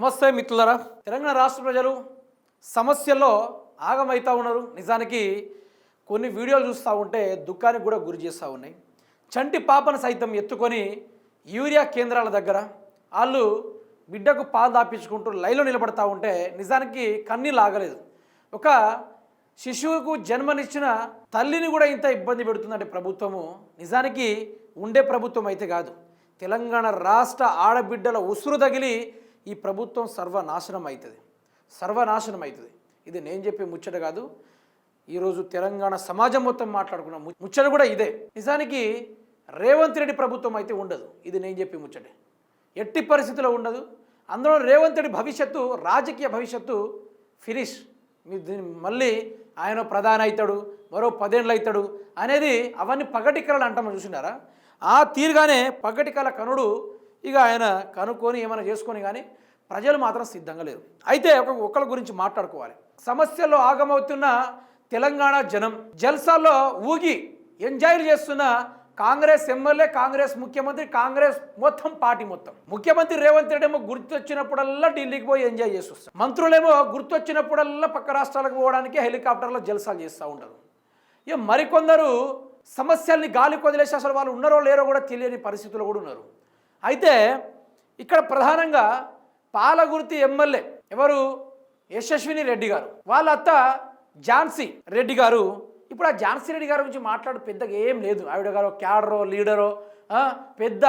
నమస్తే మిత్రులరా. తెలంగాణ రాష్ట్ర ప్రజలు సమస్యల్లో ఆగమవుతూ ఉన్నారు. నిజానికి కొన్ని వీడియోలు చూస్తూ ఉంటే దుఃఖానికి కూడా గురి చేస్తూ ఉన్నాయి. చంటి పాపను సైతం ఎత్తుకొని యూరియా కేంద్రాల దగ్గర వాళ్ళు బిడ్డకు పాలు దాపించుకుంటూ లైన్లో నిలబడతా ఉంటే నిజానికి కన్నీళ్ళు ఆగలేదు. ఒక శిశువుకు జన్మనిచ్చిన తల్లిని కూడా ఇంత ఇబ్బంది పెడుతుందంటే ప్రభుత్వము నిజానికి ఉండే ప్రభుత్వం అయితే కాదు. తెలంగాణ రాష్ట్ర ఆడబిడ్డల ఉసురు తగిలి ఈ ప్రభుత్వం సర్వనాశనం అవుతుంది సర్వనాశనం అవుతుంది ఇది నేను చెప్పే ముచ్చట కాదు. ఈరోజు తెలంగాణ సమాజం మొత్తం మాట్లాడుకున్న ముచ్చట కూడా ఇదే. నిజానికి రేవంత్ రెడ్డి ప్రభుత్వం అయితే ఉండదు. ఇది నేను చెప్పే ముచ్చటే. ఎట్టి పరిస్థితిలో ఉండదు. అందులో రేవంత్ రెడ్డి భవిష్యత్తు రాజకీయ భవిష్యత్తు ఫినిష్. దీన్ని మళ్ళీ ఆయన ప్రధాని అవుతాడు మరో పదేళ్ళు అవుతాడు అనేది అవన్నీ పగటికరలు అంటాము చూసినారా? ఆ తీరుగానే పగటికల కనుడు ఇక ఆయన కనుక్కొని ఏమైనా చేసుకొని కానీ ప్రజలు మాత్రం సిద్ధంగా లేరు. అయితే ఒక ఒకళ్ళ గురించి మాట్లాడుకోవాలి. సమస్యల్లో ఆగమవుతున్న తెలంగాణ జనం జల్సాల్లో ఊగి ఎంజాయ్ చేస్తున్న కాంగ్రెస్ ఎమ్మెల్యే కాంగ్రెస్ ముఖ్యమంత్రి కాంగ్రెస్ మొత్తం పార్టీ మొత్తం. ముఖ్యమంత్రి రేవంత్ రెడ్డి ఏమో గుర్తొచ్చినప్పుడల్లా ఢిల్లీకి పోయి ఎంజాయ్ చేసి వస్తారు. మంత్రులేమో గుర్తొచ్చినప్పుడల్లా పక్క రాష్ట్రాలకు పోవడానికి హెలికాప్టర్లో జల్సాలు చేస్తూ ఉంటారు. ఇక మరికొందరు సమస్యల్ని గాలి కొదిలేసి అసలు వాళ్ళు ఉన్నారో లేరో కూడా తెలియని పరిస్థితుల్లో కూడా ఉన్నారు. అయితే ఇక్కడ ప్రధానంగా పాలగుర్తి ఎమ్మెల్యే ఎవరు? యశస్విని రెడ్డి గారు. వాళ్ళ అత్త ఝాన్సీ రెడ్డి గారు. ఇప్పుడు ఆ ఝాన్సీ రెడ్డి గారి గురించి మాట్లాడు పెద్దగా ఏం లేదు. ఆవిడ గారు క్యాడరో లీడరో పెద్ద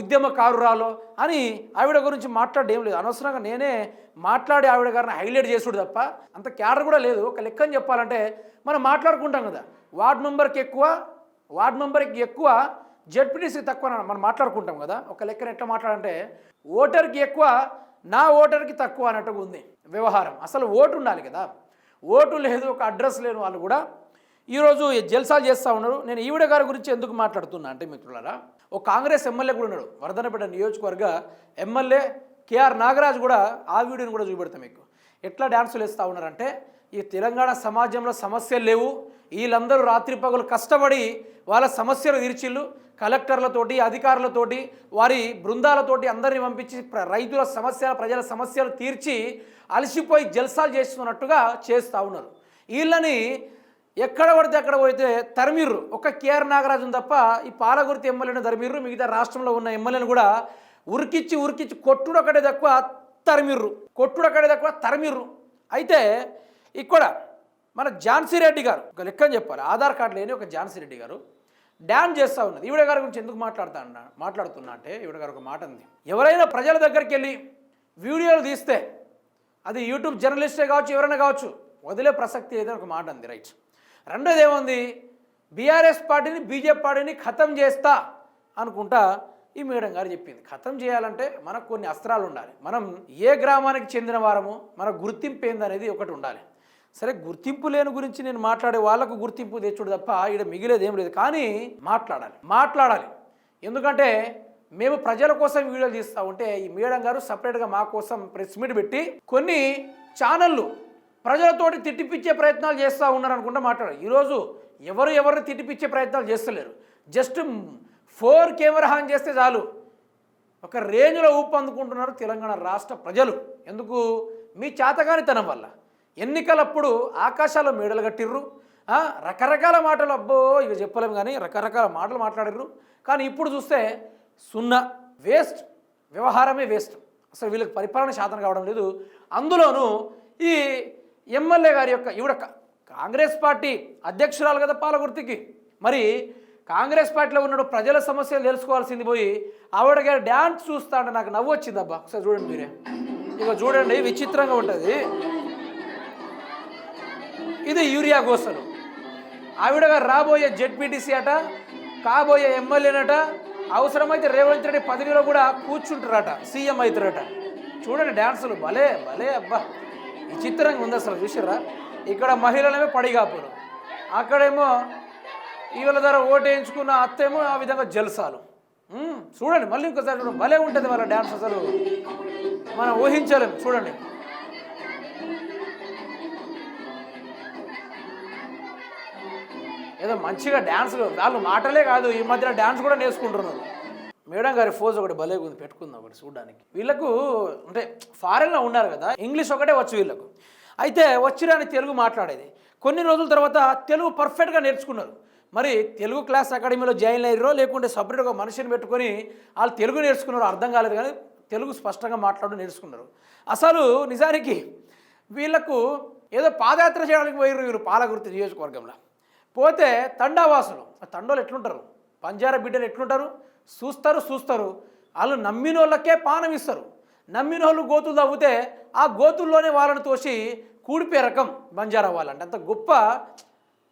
ఉద్యమకారురాలో అని ఆవిడ గురించి మాట్లాడడం ఏం లేదు. అనవసరంగా నేనే మాట్లాడి ఆవిడ గారిని హైలైట్ చేసుడు తప్ప అంత క్యాడర్ కూడా లేదు. ఒక లెక్కని చెప్పాలంటే మనం మాట్లాడుకుంటాం కదా. వార్డ్ మెంబర్కి ఎక్కువ వార్డ్ మెంబర్కి ఎక్కువ జడ్పీటీసీకి తక్కువ మనం మాట్లాడుకుంటాం కదా. ఒక లెక్కన ఎట్లా మాట్లాడంటే ఓటర్కి ఎక్కువ నా ఓటర్కి తక్కువ అన్నట్టుగా ఉంది వ్యవహారం. అసలు ఓటు ఉండాలి కదా. ఓటు లేదు ఒక అడ్రస్ లేని వాళ్ళు కూడా ఈరోజు జల్సాలు చేస్తూ ఉన్నారు. నేను ఈవిడ గారి గురించి ఎందుకు మాట్లాడుతున్నా అంటే మిత్రులారా ఒక కాంగ్రెస్ ఎమ్మెల్యే కూడా ఉన్నాడు. వరదనపేట నియోజకవర్గ ఎమ్మెల్యే కేఆర్ నాగరాజు కూడా ఆ వీడియోని కూడా చూపెడతాం మీకు. ఎట్లా డ్యాన్సులు వేస్తూ ఉన్నారంటే ఈ తెలంగాణ సమాజంలో సమస్యలు లేవు. వీళ్ళందరూ రాత్రి పగలు కష్టపడి వాళ్ళ సమస్యలు తీర్చిళ్ళు. కలెక్టర్లతోటి అధికారులతోటి వారి బృందాలతోటి అందరిని పంపించి రైతుల సమస్యలు ప్రజల సమస్యలు తీర్చి అలసిపోయి జల్సాలు చేస్తున్నట్టుగా చేస్తూ ఉన్నారు. వీళ్ళని ఎక్కడ పడితే అక్కడ పోతే తరిమిర్రు. ఒక కేఆర్ నాగరాజు తప్ప ఈ పాలగుర్తి ఎమ్మెల్యేను తరిమిర్రు మిగతా రాష్ట్రంలో ఉన్న ఎమ్మెల్యేను కూడా ఉరికిచ్చి ఉరికిచ్చి కొట్టుడు ఒకటే తక్కువ తరిమిర్రు. కొట్టుడు ఒకటే తక్కువ తరిమిర్రు. అయితే ఇక్కడ మన ఝాన్సీ రెడ్డి గారు ఒక లెక్కని చెప్పాలి. ఆధార్ కార్డు లేని ఒక ఝాన్సీ రెడ్డి గారు డ్యాన్ చేస్తూ ఉన్నది. ఈవిడ గారి గురించి ఎందుకు మాట్లాడుతున్నా మాట్లాడుతున్నా అంటే ఈవిడ గారు ఒక మాట ఉంది ఎవరైనా ప్రజల దగ్గరికి వెళ్ళి వీడియోలు తీస్తే అది యూట్యూబ్ జర్నలిస్టే కావచ్చు ఎవరైనా కావచ్చు వదిలే ప్రసక్తి లేదని ఒక మాట ఉంది రైట్. రెండోది ఏముంది? బీఆర్ఎస్ పార్టీని బీజేపీ పార్టీని ఖతం చేస్తా అనుకుంటా ఈ మేడం గారు చెప్పింది. ఖతం చేయాలంటే మనకు కొన్ని అస్త్రాలు ఉండాలి. మనం ఏ గ్రామానికి చెందిన వారము మన గుర్తింపు ఏందనేది ఒకటి ఉండాలి. సరే గుర్తింపు లేని గురించి నేను మాట్లాడే వాళ్ళకు గుర్తింపు తెచ్చుడు తప్ప ఇక్కడ మిగిలేదు ఏం లేదు. కానీ మాట్లాడాలి మాట్లాడాలి. ఎందుకంటే మేము ప్రజల కోసం వీడియోలు తీస్తూ ఉంటే ఈ మేడం గారు సపరేట్గా మా కోసం ప్రెస్ మీట్ పెట్టి కొన్ని ఛానళ్ళు ప్రజలతోటి తిట్టిపిచ్చే ప్రయత్నాలు చేస్తూ ఉన్నారు అనుకుంటా మాట్లాడారు. ఈరోజు ఎవరు ఎవరిని తిట్టిపిచ్చే ప్రయత్నాలు చేస్తలేరు. జస్ట్ ఫోర్ కెమెరా ఆన్ చేస్తే చాలు. ఒక రేంజ్లో ఊపు అందుకుంటున్నారు తెలంగాణ రాష్ట్ర ప్రజలు. ఎందుకు? మీ చేతగానితనం వల్ల. ఎన్నికలప్పుడు ఆకాశాలు మేడలు కట్టిర్రు. రకరకాల మాటలు అబ్బో ఇక చెప్పలేము కానీ రకరకాల మాటలు మాట్లాడిర్రు. కానీ ఇప్పుడు చూస్తే సున్నా వేస్ట్ వ్యవహారమే వేస్ట్. అసలు వీళ్ళకి పరిపాలన శాతం కావడం లేదు. అందులోనూ ఈ ఎమ్మెల్యే గారి యొక్క ఈవిడ కాంగ్రెస్ పార్టీ అధ్యక్షురాలు కదా పాలగుర్తికి మరి కాంగ్రెస్ పార్టీలో ఉన్నాడు ప్రజల సమస్యలు తెలుసుకోవాల్సింది పోయి ఆవిడ గారి డ్యాన్స్ చూస్తా అంటే నాకు నవ్వు వచ్చింది అబ్బా ఒకసారి చూడండి మీరే. ఇక చూడండి విచిత్రంగా ఉంటుంది. ఇది యూరియా గోసలు ఆవిడగా రాబోయే జెడ్పీటీసీ అట కాబోయే ఎమ్మెల్యేనట అవసరమైతే రేవంత్ రెడ్డి పదవిలో కూడా కూర్చుంటారట సీఎం అవుతారట చూడండి డ్యాన్సులు భలే భలే అబ్బా. విచిత్రంగా ఉంది అసలు చూసారా ఇక్కడ మహిళలమే పడిగాపులు. అక్కడేమో వీళ్ళ ధర ఓటు వేయించుకున్న అత్తేమో ఆ విధంగా జల్సాలు. చూడండి మళ్ళీ ఇంకోసారి చూడండి భలే ఉంటుంది వాళ్ళ డ్యాన్స్ అసలు. మనం ఊహించలేము చూడండి. ఏదో మంచిగా డ్యాన్స్ వాళ్ళు మాటలే కాదు ఈ మధ్యన డ్యాన్స్ కూడా నేర్చుకుంటున్నారు. మేడం గారి ఫోజ్ ఒకటి భలే ఉంది పెట్టుకుందాం ఒకటి చూడడానికి. వీళ్ళకు అంటే ఫారెన్లో ఉన్నారు కదా ఇంగ్లీష్ ఒకటే వచ్చు వీళ్ళకు. అయితే వచ్చిరాని తెలుగు మాట్లాడేది. కొన్ని రోజుల తర్వాత తెలుగు పర్ఫెక్ట్గా నేర్చుకున్నారు. మరి తెలుగు క్లాస్ అకాడమీలో జాయిన్ అయ్యారో లేకుంటే సపరేట్గా మనిషిని పెట్టుకొని వాళ్ళు తెలుగు నేర్చుకున్నారో అర్థం కాలేదు కానీ తెలుగు స్పష్టంగా మాట్లాడడం నేర్చుకున్నారు. అసలు నిజానికి వీళ్ళకు ఏదో పాదయాత్ర చేయడానికి పోయారు వీరు పాలగుర్తి నియోజకవర్గంలో. పోతే తండావాసులు. ఆ తండోలు ఎట్లుంటారు? పంజారా బిడ్డలు ఎట్లుంటారు? చూస్తారు చూస్తారు. వాళ్ళు నమ్మిన వాళ్ళకే పానం ఇస్తారు. నమ్మిన వాళ్ళు గోతులు తవ్వితే ఆ గోతుల్లోనే వాళ్ళని తోసి కూడిపే రకం బంజారా వాళ్ళంటే. అంత గొప్ప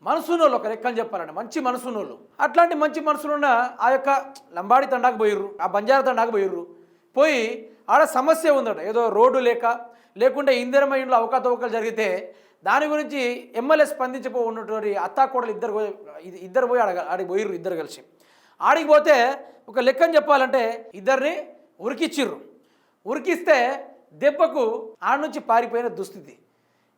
మనసునోళ్ళు ఒక లెక్కని చెప్పాలంటే మంచి మనసునోళ్ళు అట్లాంటి మంచి మనసులున్న ఆ యొక్క లంబాడి తండాకు పోయిర్రు ఆ బంజారా తండాకు పోయిర్రు. పోయి ఆడ సమస్య ఉందట. ఏదో రోడ్డు లేక లేకుంటే ఇందిరమ ఇండ్లు అవకతవకలు జరిగితే దాని గురించి ఎమ్మెల్యే స్పందించిపో ఉన్నటువంటి అత్తాకోడలు ఇద్దరు పోయి- ఇద్దరు పోయి ఆడ ఆడికి పోయిర్రు ఇద్దరు కలిసి. ఆడికి పోతే ఒక లెక్కని చెప్పాలంటే ఇద్దరిని ఉరికిచ్చిర్రు. ఉరికిస్తే దెబ్బకు ఆడ నుంచి పారిపోయిన దుస్థితి.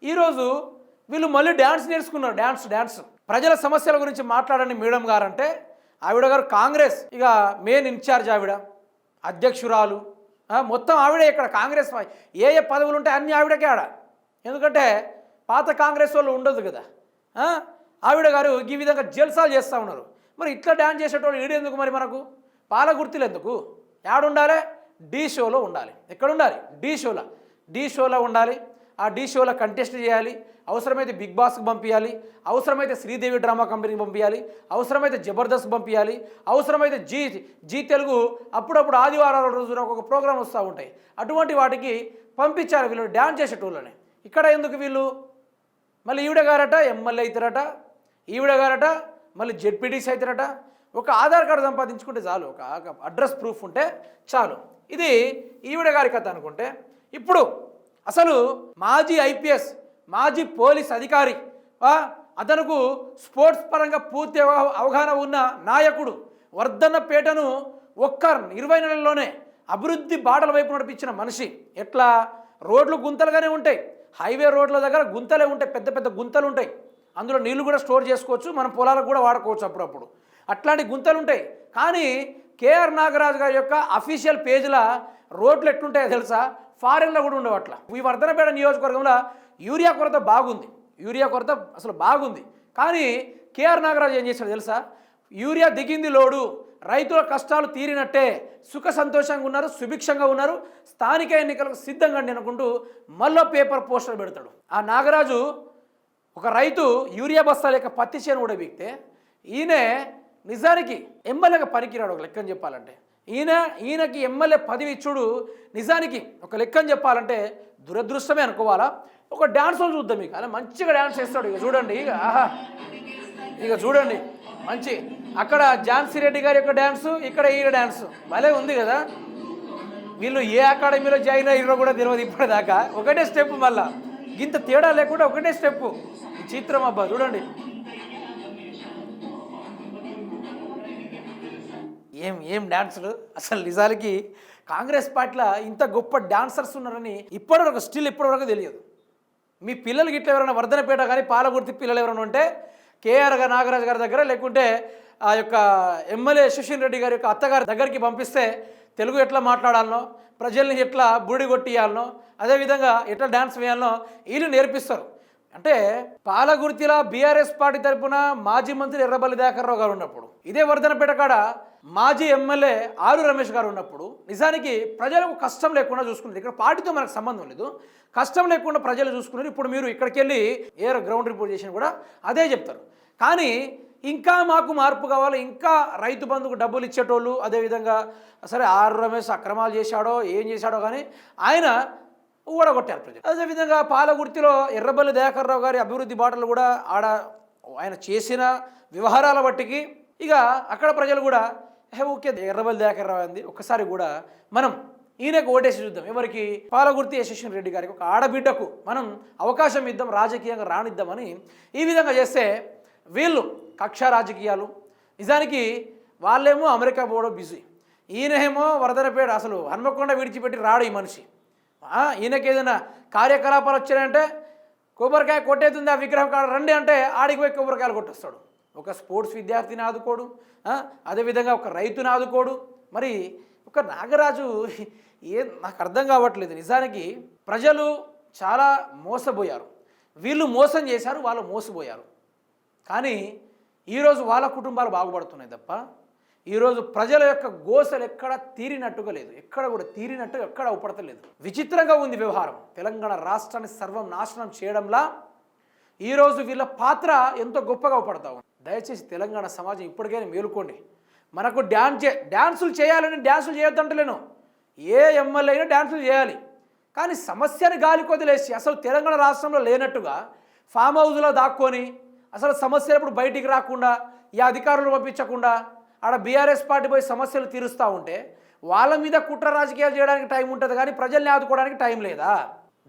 ఈరోజు వీళ్ళు మళ్ళీ డ్యాన్స్ నేర్చుకున్నారు డ్యాన్స్ డ్యాన్స్ ప్రజల సమస్యల గురించి మాట్లాడండి మేడం గారు అంటే ఆవిడ గారు కాంగ్రెస్. ఇక మెయిన్ ఇన్ఛార్జ్ ఆవిడ అధ్యక్షురాలు. మొత్తం ఆవిడే ఇక్కడ కాంగ్రెస్ ఏ ఏ పదవులు ఉంటాయి అన్ని ఆవిడకే ఆడ. ఎందుకంటే పాత కాంగ్రెస్ వాళ్ళు ఉండదు కదా ఆవిడ గారు ఈ విధంగా జల్సాలు చేస్తూ ఉన్నారు. మరి ఇట్లా డ్యాన్స్ చేసేటోళ్ళు ఈడెందుకు మరి మనకు? పాల గుర్తులు ఎందుకు? ఉండాలి డి షోలో ఉండాలి. ఎక్కడ ఉండాలి డి షోలో. డీ షోలో ఉండాలి. ఆ డి షోలో కంటెస్ట్ చేయాలి. అవసరమైతే బిగ్ బాస్కి పంపించాలి అవసరమైతే శ్రీదేవి డ్రామా కంపెనీకి పంపించాలి అవసరమైతే జబర్దస్త్ పంపించాలి అవసరమైతే జీ జీ తెలుగు అప్పుడప్పుడు ఆదివారాల రోజున ఒక ప్రోగ్రామ్ వస్తూ ఉంటాయి. అటువంటి వాటికి పంపించాలి వీళ్ళు డ్యాన్స్ చేసేటోళ్ళని. ఇక్కడ ఎందుకు వీళ్ళు? మళ్ళీ ఈవిడ గారట ఎమ్మెల్యే అవుతారట ఈవిడ గారట మళ్ళీ జెడ్పీటీసీ అవుతారట ఒక ఆధార్ కార్డు సంపాదించుకుంటే చాలు ఒక అడ్రస్ ప్రూఫ్ ఉంటే చాలు. ఇది ఈవిడ గారి కథ అనుకుంటే. ఇప్పుడు అసలు మాజీ ఐపీఎస్ మాజీ పోలీస్ అధికారి అతనుకు స్పోర్ట్స్ పరంగా పూర్తి అవ- అవగాహన ఉన్న నాయకుడు వర్ధన్నపేటను ఒక్క ఇరవై నెలల్లోనే అభివృద్ధి బాటల వైపు నడిపించిన మనిషి. ఎట్లా? రోడ్లు గుంతలుగానే ఉంటాయి. హైవే రోడ్ల దగ్గర గుంతలే ఉంటాయి పెద్ద పెద్ద గుంతలు ఉంటాయి. అందులో నీళ్ళు కూడా స్టోర్ చేసుకోవచ్చు మనం పొలాలకు కూడా వాడుకోవచ్చు అప్పుడప్పుడు. అట్లాంటి గుంతలు ఉంటాయి. కానీ కేఆర్ నాగరాజు గారి యొక్క అఫీషియల్ పేజ్ల రోడ్లు ఎట్లుంటాయో తెలుసా? ఫారెన్లో కూడా ఉండవు అట్లా. ఈ వర్ధనపేట నియోజకవర్గంలో యూరియా కొరత బాగుంది. యూరియా కొరత అసలు బాగుంది. కానీ కేఆర్ నాగరాజు ఏం చేశాడు తెలుసా? యూరియా దిగింది లోడు. రైతుల కష్టాలు తీరినట్టే సుఖ సంతోషంగా ఉన్నారు సుభిక్షంగా ఉన్నారు. స్థానిక ఎన్నికలకు సిద్ధంగా అనుకుంటూ మళ్ళీ పేపర్ పోస్టర్ పెడతాడు. ఆ నాగరాజు ఒక రైతు యూరియా బస్తా లేక పత్తి చేను కూడా బీక్తే ఈయన నిజానికి ఎమ్మెల్యేగా పనికిరాడు ఒక లెక్కని చెప్పాలంటే. ఈయన ఈయనకి ఎమ్మెల్యే పదవి ఇచ్చుడు నిజానికి ఒక లెక్కని చెప్పాలంటే దురదృష్టమే అనుకోవాలా? ఒక డ్యాన్స్ చూద్దాం ఇక. అలా మంచిగా డ్యాన్స్ చేస్తాడు ఇక. చూడండి ఇక. ఆహా. ఇక చూడండి. మంచి. అక్కడ ఝాన్సీ రెడ్డి గారి యొక్క డ్యాన్సు ఇక్కడ ఈయన డ్యాన్సు భలే ఉంది కదా? వీళ్ళు ఏ అకాడమీలో జాయిన్ అయ్యారో కూడా తెలియదు ఇప్పటిదాకా. ఒకటే స్టెప్ మళ్ళా. ఇంత తేడా లేకుండా ఒకటే స్టెప్ చిత్రం అబ్బా చూడండి. ఏం ఏం డాన్సులు? అసలు నిజానికి కాంగ్రెస్ పార్టీలో ఇంత గొప్ప డాన్సర్స్ ఉన్నారని ఇప్పటివరకు స్టిల్ ఇప్పటివరకు తెలియదు. మీ పిల్లలు ఇట్లా ఎవరైనా వర్ధనపేట కానీ పాలగుర్తి పిల్లలు ఎవరైనా ఉంటే కేఆర్ గారు నాగరాజు గారి దగ్గర లేకుంటే ఆ యొక్క ఎమ్మెల్యే సుశీల్ రెడ్డి గారి యొక్క అత్తగారి దగ్గరికి పంపిస్తే తెలుగు ఎట్లా మాట్లాడాలనో ప్రజల్ని ఎట్లా బూడి కొట్టియాలనో అదేవిధంగా ఎట్లా డ్యాన్స్ వేయాలనో వీళ్ళు నేర్పిస్తారు. అంటే పాలగుర్తిలా బీఆర్ఎస్ పార్టీ తరపున మాజీ మంత్రి ఎర్రబల్లి దయాకర్రావు గారు ఉన్నప్పుడు ఇదే వర్ధనపేట కాడ మాజీ ఎమ్మెల్యే ఆరు రమేష్ గారు ఉన్నప్పుడు నిజానికి ప్రజలకు కష్టం లేకుండా చూసుకున్నారు. ఇక్కడ పార్టీతో మనకు సంబంధం లేదు. కష్టం లేకుండా ప్రజలు చూసుకున్నారు. ఇప్పుడు మీరు ఇక్కడికి వెళ్ళి ఏ గ్రౌండ్ రిపోర్ట్ చేసినా కూడా అదే చెప్తారు. కానీ ఇంకా మాకు మార్పు కావాలి ఇంకా రైతు బంధుకు డబ్బులు ఇచ్చేటోళ్ళు అదేవిధంగా సరే ఆరు రమేష్ అక్రమాలు చేశాడో ఏం చేశాడో కానీ ఆయన ఊడగొట్టారు ప్రజలు. అదేవిధంగా పాలగుర్తిలో ఎర్రబల్లి దయాకర్ రావు గారి అభివృద్ధి బాటలు కూడా ఆడ ఆయన చేసిన వ్యవహారాల బట్టికి ఇక అక్కడ ప్రజలు కూడా హే ఓకే ఎర్రబల్లి దయాకర్ రావు అంది ఒక్కసారి కూడా మనం ఈయనకు ఓటేసి చూద్దాం. ఎవరికి? పాలగుర్తి యశస్విని రెడ్డి గారికి. ఒక ఆడబిడ్డకు మనం అవకాశం ఇద్దాం రాజకీయంగా రానిద్దామని ఈ విధంగా చేస్తే వీళ్ళు కక్ష రాజకీయాలు. నిజానికి వాళ్ళేమో అమెరికా పోవడం బిజీ. ఈయనేమో వరదనపేట అసలు హన్మకొండ విడిచిపెట్టి రాడు ఈ మనిషి. ఈయనకి ఏదైనా కార్యకలాపాలు వచ్చాయంటే కొబ్బరికాయ కొట్టేతుంది ఆ విగ్రహం కాడ రండి అంటే ఆడికి పోయి కొబ్బరికాయలు కొట్టేస్తాడు. ఒక స్పోర్ట్స్ విద్యార్థిని ఆదుకోడు అదేవిధంగా ఒక రైతుని ఆదుకోడు. మరి ఒక నాగరాజు ఏ నాకు అర్థం కావట్లేదు. నిజానికి ప్రజలు చాలా మోసపోయారు. వీళ్ళు మోసం చేశారు వాళ్ళు మోసపోయారు. కానీ ఈరోజు వాళ్ళ కుటుంబాలు బాగుపడుతున్నాయి తప్ప ఈరోజు ప్రజల యొక్క గోసలు ఎక్కడ తీరినట్టుగా లేదు. ఎక్కడ కూడా తీరినట్టుగా ఎక్కడ ఉపడతలేదు. విచిత్రంగా ఉంది వ్యవహారం. తెలంగాణ రాష్ట్రాన్ని సర్వం నాశనం చేయడంలా ఈరోజు వీళ్ళ పాత్ర ఎంతో గొప్పగా అవపడతా ఉంది. దయచేసి తెలంగాణ సమాజం ఇప్పటికైనా మేలుకోండి. మనకు డ్యాన్స్ చే డ్యాన్సులు చేయాలని డ్యాన్సులు చేయొద్దంటలేను. ఏ ఎమ్మెల్యే అయినా డ్యాన్సులు చేయాలి. కానీ సమస్యని గాలికొదిలేసి అసలు తెలంగాణ రాష్ట్రంలో లేనట్టుగా ఫామ్ హౌస్లో దాక్కొని అసలు సమస్యలు ఇప్పుడు బయటికి రాకుండా ఈ అధికారులు పంపించకుండా ఆడ బీఆర్ఎస్ పార్టీ పోయి సమస్యలు తీరుస్తూ ఉంటే వాళ్ళ మీద కుట్ర రాజకీయాలు చేయడానికి టైం ఉంటుంది కానీ ప్రజల్ని ఆదుకోవడానికి టైం లేదా?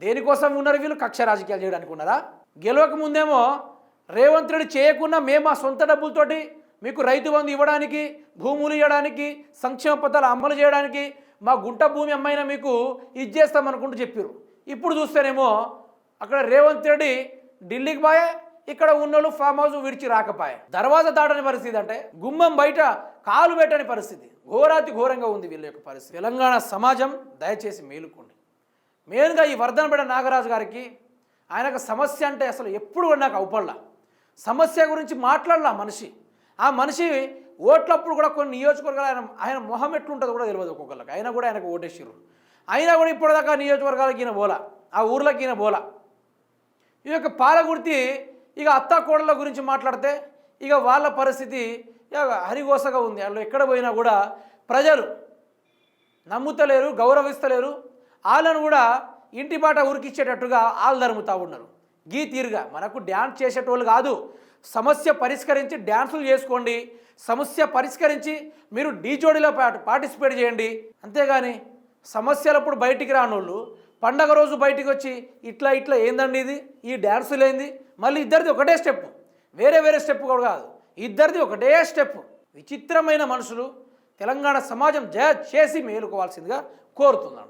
దేనికోసం ఉన్నారు వీళ్ళు? కక్ష రాజకీయాలు చేయడానికి ఉన్నారా గెలవక ముందేమో రేవంత్ రెడ్డి చేయకుండా మేము మా సొంత డబ్బులతోటి మీకు రైతు బంధు ఇవ్వడానికి భూములు ఇవ్వడానికి సంక్షేమ పథకాలు అమలు చేయడానికి మా గుంట భూమి అమ్మైనా మీకు ఇది చేస్తామనుకుంటూ చెప్పారు ఇప్పుడు చూస్తేనేమో అక్కడ రేవంత్ రెడ్డి ఢిల్లీకి పోయే ఇక్కడ ఉన్నోళ్ళు ఫామ్ హౌస్ విడిచి రాకపాయే. దర్వాజా దాటని పరిస్థితి అంటే గుమ్మం బయట కాలు పెట్టని పరిస్థితి. ఘోరాతి ఘోరంగా ఉంది వీళ్ళ యొక్క పరిస్థితి. తెలంగాణ సమాజం దయచేసి మేలుకోండి. మెయిన్గా ఈ వర్ధనపేట నాగరాజు గారికి ఆయనకు సమస్య అంటే అసలు ఎప్పుడు నాకు అవపడలా సమస్య గురించి మాట్లాడలా మనిషి. ఆ మనిషి ఓట్లప్పుడు కూడా కొన్ని నియోజకవర్గాలు ఆయన ఆయన మొహం ఎట్లుంటుందో కూడా తెలియదు ఒక్కొక్కరికి అయినా కూడా ఆయనకు ఓటేసిర్రు. అయినా కూడా ఇప్పటిదాకా నియోజకవర్గాలకి ఈయన బోలా. ఆ ఊర్లకి ఈయన బోలా. ఈ యొక్క పాలగుర్తి ఇక అత్త కోడల గురించి మాట్లాడితే ఇక వాళ్ళ పరిస్థితి ఇక హరిగోసగా ఉంది. వాళ్ళు ఎక్కడ పోయినా కూడా ప్రజలు నమ్ముతలేరు గౌరవిస్తలేరు. వాళ్ళను కూడా ఇంటి బాట ఉరికిచ్చేటట్టుగా వాళ్ళు ధరుముతూ ఉన్నారు. గీ తీరుగా మనకు డ్యాన్స్ చేసేటోళ్ళు కాదు. సమస్య పరిష్కరించి డ్యాన్సులు చేసుకోండి. సమస్య పరిష్కరించి మీరు డీజోడీలో పార్టిసిపేట్ చేయండి. అంతేగాని సమస్యలప్పుడు బయటికి రానోళ్ళు పండగ రోజు బయటికి వచ్చి ఇట్లా ఇట్లా ఏందండి ఇది? ఈ డ్యాన్సులేంది? మళ్ళీ ఇద్దరిది ఒకటే స్టెప్ వేరే వేరే స్టెప్ కూడా కాదు. ఇద్దరిది ఒకటే స్టెప్ విచిత్రమైన మనుషులు తెలంగాణ సమాజం జయ చేసి మేలుకోవాల్సిందిగా కోరుతున్నాను.